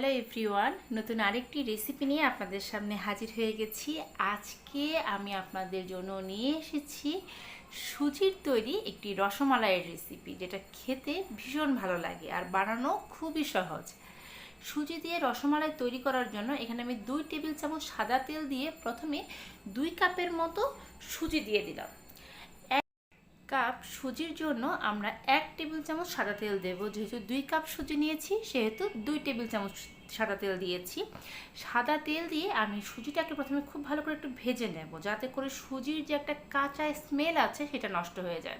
Hello everyone, নতুন আরেকটি recipe নিয়ে আপনাদের সামনে হাজির হয়ে গেছি। আজকে আমি আপনাদের জন্য নিয়ে এসেছি সুজির তৈরি একটি রসমালাইয়ের রেসিপি যেটা খেতে ভীষণ ভালো লাগে আর বানানো খুবই সহজ। সুজি দিয়ে রসমালাই তৈরি করার জন্য এখানে আমি দুই টেবিল চামচ সাদা তেল দিয়ে প্রথমে দুই কাপের মতো সুজি দিয়ে দিলাম। কাপ সুজির জন্য আমরা এক টেবিল চামচ সাদা তেল দেব। যেহেতু দুই কাপ সুজি নিয়েছি, সেহেতু দুই টেবিল চামচ সাদা তেল দিয়েছি। সাদা তেল দিয়ে আমি সুজিটাকে প্রথমে খুব ভালো করে একটু ভেজে নেব, যাতে করে সুজির যে একটা কাঁচা স্মেল আছে, সেটা নষ্ট হয়ে যায়।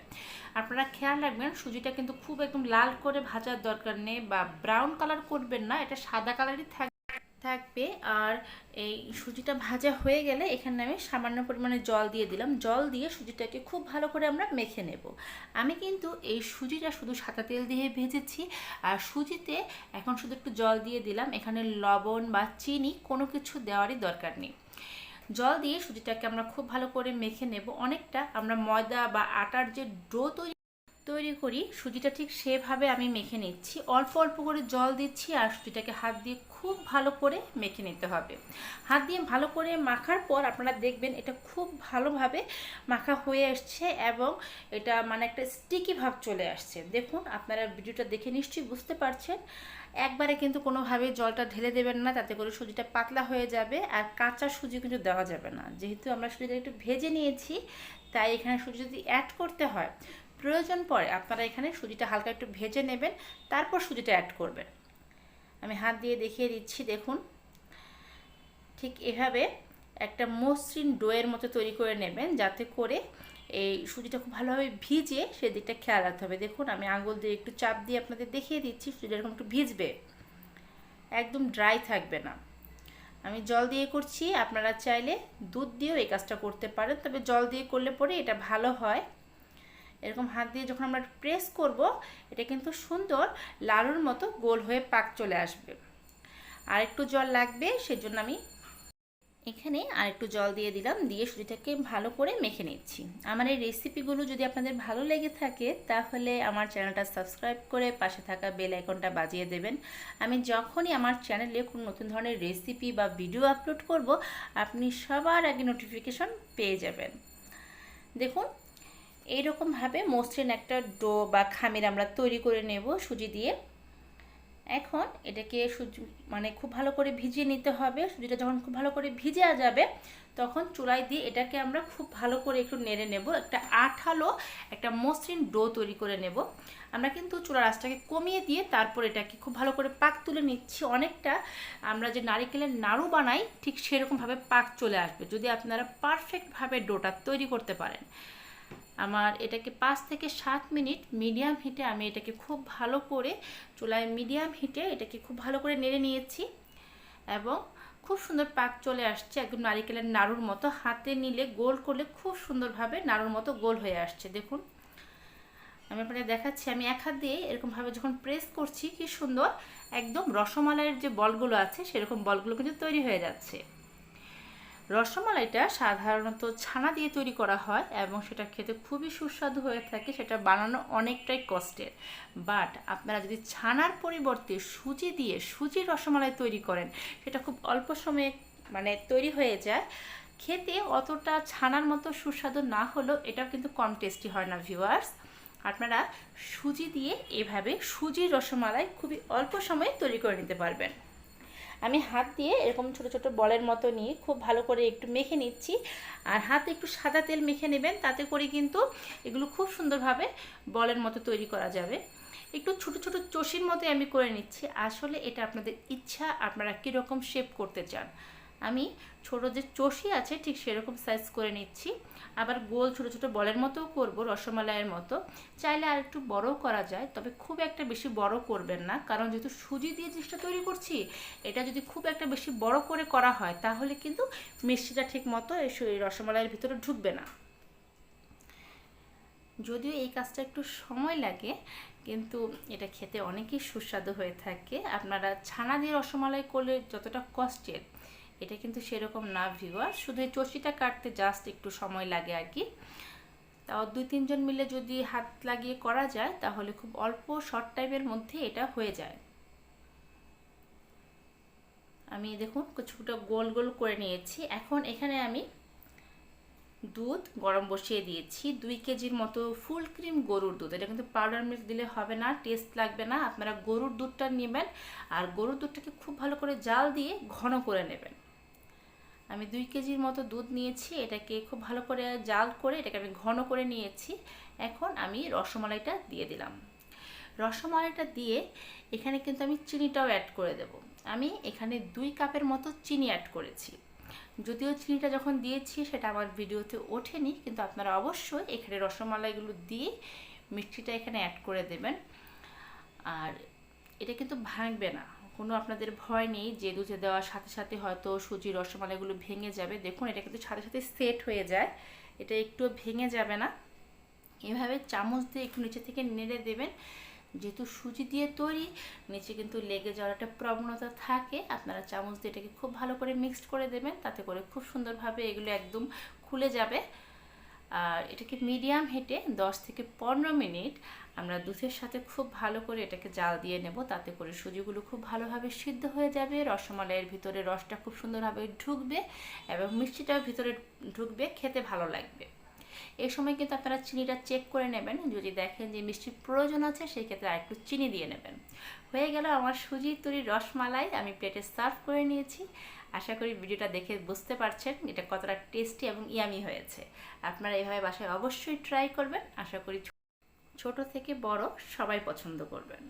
আপনারা খেয়াল রাখবেন, সুজিটা কিন্তু খুব একদম লাল করে ভাজার দরকার নেই বা ব্রাউন কালার করবেন না, এটা সাদা কালারই থাকবে থাকবে। আর এই সুজিটা ভাজা হয়ে গেলে এখানে আমি সামান্য পরিমাণে জল দিয়ে দিলাম। জল দিয়ে সুজিটাকে খুব ভালো করে আমরা মেখে নেব। আমি কিন্তু এই সুজিটা শুধু সাদা তেল দিয়ে ভেজেছি। আর সুজিতে এখন শুধু একটু জল দিয়ে দিলাম। এখানে লবণ বা চিনি কোনো কিছু দেওয়ারই দরকার নেই। জল দিয়ে সুজিটাকে আমরা খুব ভালো করে মেখে নেব। অনেকটা আমরা ময়দা বা আটার যে ডো তৈরি তৈরি করি, সুজিটা ঠিক সেভাবে আমি মেখে নিচ্ছি। অল্প অল্প করে জল দিচ্ছি আর সুজিটাকে হাত দিয়ে খুব ভালো করে মেখে নিতে হবে। হাত দিয়ে ভালো করে মাখার পর আপনারা দেখবেন এটা খুব ভালোভাবে মাখা হয়ে আসছে এবং এটা মানে একটা স্টিকি ভাব চলে আসছে। দেখুন, আপনারা ভিডিওটা দেখে নিশ্চয়ই বুঝতে পারছেন। একবারে কিন্তু কোনোভাবে জলটা ঢেলে দেবেন না, তাতে করে সুজিটা পাতলা হয়ে যাবে আর কাঁচা সুজি কিন্তু দেওয়া যাবে না। যেহেতু আমরা সুজিটা একটু ভেজে নিয়েছি, তাই এখানে সুজি যদি অ্যাড করতে হয় প্রয়োজন পড়ে আপনারা এখানে সুজিটা হালকা একটু ভেজে নেবেন, তারপর সুজিটা অ্যাড করবেন। আমি হাত দিয়ে দেখিয়ে দিচ্ছি, দেখুন। ঠিক এভাবে একটা মসৃণ ডোয়ের মতো তৈরি করে নেবেন, যাতে করে এই সুজিটা খুব ভালোভাবে ভিজে সেদিকটা খেয়াল রাখতে হবে। দেখুন, আমি আঙুল দিয়ে একটু চাপ দিয়ে আপনাদের দেখিয়ে দিচ্ছি, সুজিটা এরকম একটু ভিজবে। একদম ড্রাই থাকবে না। আমি জল দিয়ে করছি, আপনারা চাইলে দুধ দিয়েও এই কাজটা করতে পারেন, তবে জল দিয়ে করলে পরে এটা ভালো হয়। এরকম হাত দিয়ে যখন আমরা প্রেস করব, এটা কিন্তু সুন্দর লাড়ুর মতো গোল হয়ে পাক চলে আসবে। আর একটু জল লাগবে, সেজন্য আমি এখানে আর একটু জল দিয়ে দিলাম, দিয়ে সুজিটাকে ভালো করে মেখে নিচ্ছি। আমার এই রেসিপিগুলো যদি আপনাদের ভালো লেগে থাকে, তাহলে আমার চ্যানেলটা সাবস্ক্রাইব করে পাশে থাকা বেল আইকনটা বাজিয়ে দেবেন। আমি যখনই আমার চ্যানেলে কোনো নতুন ধরনের রেসিপি বা ভিডিও আপলোড করব, আপনি সবার আগে নোটিফিকেশন পেয়ে যাবেন। দেখুন এইরকমভাবে মসৃণ একটা ডো বা খামির আমরা তৈরি করে নেব সুজি দিয়ে। এখন এটাকে সুজি মানে খুব ভালো করে ভিজিয়ে নিতে হবে। সুজিটা যখন খুব ভালো করে ভিজে যাবে, তখন চুলাই দিয়ে এটাকে আমরা খুব ভালো করে একটু নেড়ে নেব। একটা আঠালো একটা মসৃণ ডো তৈরি করে নেব। আমরা কিন্তু চুলার আঁচটাকে কমিয়ে দিয়ে তারপর এটাকে খুব ভালো করে পাক তুলে নিচ্ছি। অনেকটা আমরা যে নারিকেলের নাড়ু বানাই, ঠিক সেরকমভাবে পাক চলে আসবে। যদি আপনারা পারফেক্টভাবে ডোটা তৈরি করতে পারেন। আমার এটাকে পাঁচ থেকে সাত মিনিট মিডিয়াম হিটে আমি এটাকে খুব ভালো করে চুলায় মিডিয়াম হিটে এটাকে খুব ভালো করে নেড়ে নিয়েছি এবং খুব সুন্দর পাক চলে আসছে, একদম নারিকেলের নাড়ুর মতো। হাতে নিলে গোল করলে খুব সুন্দরভাবে নাড়ুর মতো গোল হয়ে আসছে, দেখুন। আমি আপনাদের দেখাচ্ছি, আমি এক হাত দিয়ে এরকমভাবে যখন প্রেস করছি, কি সুন্দর, একদম রসমালাইয়ের যে বলগুলো আছে, সেরকম বলগুলো কিন্তু তৈরি হয়ে যাচ্ছে। রসমালাইটা সাধারণত ছানা দিয়ে তৈরি করা হয় এবং সেটা খেতে খুবই সুস্বাদু হয়ে থাকে, সেটা বানানো অনেকটাই কষ্টের। বাট আপনারা যদি ছানার পরিবর্তে সুজি দিয়ে সুজির রসমালাই তৈরি করেন, সেটা খুব অল্প সময়ে মানে তৈরি হয়ে যায়। খেতে অতটা ছানার মতো সুস্বাদু না হলেও এটাও কিন্তু কম টেস্টি হয় না ভিউয়ার্স আপনারা সুজি দিয়ে এভাবে সুজির রসমালাই খুবই অল্প সময়ে তৈরি করে নিতে পারবেন। আমি হাত দিয়ে এরকম ছোট ছোট বলের মতো নিয়ে খুব ভালো করে একটু মেখে নিচ্ছি। আর হাতে একটু সাদা তেল মেখে নেবেন, তাতে করে কিন্তু এগুলো খুব সুন্দরভাবে বলের মতো তৈরি করা যাবে। একটু ছোট ছোট চষির মতো আমি করে নিচ্ছি। আসলে এটা আপনাদের ইচ্ছা, আপনারা কীরকম শেপ করতে চান। আমি ছোট যে চষি আছে ঠিক সেরকম সাইজ করে নিচ্ছি। আবার গোল ছোট ছোট বলের মতো করব, রসমালাইয়ের মতো। চাইলে আর একটু বড়ও করা যায়, তবে খুব একটা বেশি বড় করবেন না। কারণ যেহেতু সুজি দিয়ে জিনিসটা তৈরি করছি, এটা যদি খুব একটা বেশি বড় করে করা হয়, তাহলে কিন্তু মিষ্টিটা ঠিক মতো এই রসমালাইয়ের ভিতরে ঢুকবে না। যদিও এই কাজটা একটু সময় লাগে, কিন্তু এটা খেতে অনেকই সুস্বাদু হয়ে থাকে। আপনারা ছানা দিয়ে রসমালাই করলে যতটা কষ্টের এটা কিন্তু সেরকম না ভিউয়ার শুধু এই চষিটা কাটতে জাস্ট একটু সময় লাগে আর কি। তাও দুই, তিনজন মিলে যদি হাত লাগিয়ে করা যায়, তাহলে খুব অল্প শর্ট টাইমের মধ্যে এটা হয়ে যায়। আমি দেখুন কিছুটা গোল গোল করে নিয়েছি। এখন এখানে আমি দুধ গরম বসিয়ে দিয়েছি। দুই কেজির মতো ফুল ক্রিম গরুর দুধ। এটা কিন্তু পাউডার মিল্ক দিলে হবে না টেস্ট লাগবে না। আপনারা গরুর দুধটা নেবেন, আর গরুর দুধটাকে খুব ভালো করে জাল দিয়ে ঘন করে নেবেন। আমি দুই কেজির মতো দুধ নিয়েছি, এটাকে খুব ভালো করে জাল করে এটাকে আমি ঘন করে নিয়েছি। এখন আমি রসমালাইটা দিয়ে দিলাম। রসমালাইটা দিয়ে এখানে কিন্তু আমি চিনিটাও অ্যাড করে দেব। আমি এখানে দুই কাপের মতো চিনি অ্যাড করেছি। যদিও চিনিটা যখন দিয়েছি, সেটা আমার ভিডিওতে ওঠেনি, কিন্তু আপনারা অবশ্যই এখানে রসমালাইগুলো দিয়ে মিষ্টিটা এখানে অ্যাড করে দেবেন। আর এটা কিন্তু ভাঙবে না। কোনো আপনাদের ভয় নেই, যে দুধে দেওয়ার সাথে সাথে হয়তো সুজি রসমালাইগুলো ভেঙে যাবে। দেখুন, এটা কিন্তু সাথে সাথে সেট হয়ে যায়। এটা একটু ভেঙে যাবে না। এভাবে চামচ দিয়ে একটু নিচে থেকে নেড়ে দেবেন। যেহেতু সুজি দিয়ে তৈরি, নিচে কিন্তু লেগে যাওয়ার একটা প্রবণতা থাকে। আপনারা চামচ দিয়ে এটাকে খুব ভালো করে মিক্সড করে দেবেন। তাতে করে খুব সুন্দরভাবে এগুলো একদম খুলে যাবে। আর এটাকে মিডিয়াম হেটে 10 থেকে পনেরো মিনিট আমরা দুধের সাথে খুব ভালো করে এটাকে জাল দিয়ে নেব। তাতে করে সুজিগুলো খুব ভালোভাবে সিদ্ধ হয়ে যাবে। রসমালাইয়ের ভিতরে রসটা খুব সুন্দরভাবে ঢুকবে এবং মিষ্টিটাও ভিতরে ঢুকবে, খেতে ভালো লাগবে। এই সময় কিন্তু আপনারা চিনিটা চেক করে নেবেন। যদি দেখেন যে মিষ্টির প্রয়োজন আছে, সেই ক্ষেত্রে আরেকটু চিনি দিয়ে নেবেন। হয়ে গেল আমার সুজির তৈরি রসমালাই, আমি প্লেটে সার্ভ করে নিয়েছি। আশা করি ভিডিওটা দেখে বুঝতে পারছেন এটা কতটা টেস্টি এবং ইয়ামি হয়েছে। আপনারা এভাবে বাসায় অবশ্যই ট্রাই করবেন। আশা করি ছোট থেকে বড় সবাই পছন্দ করবেন।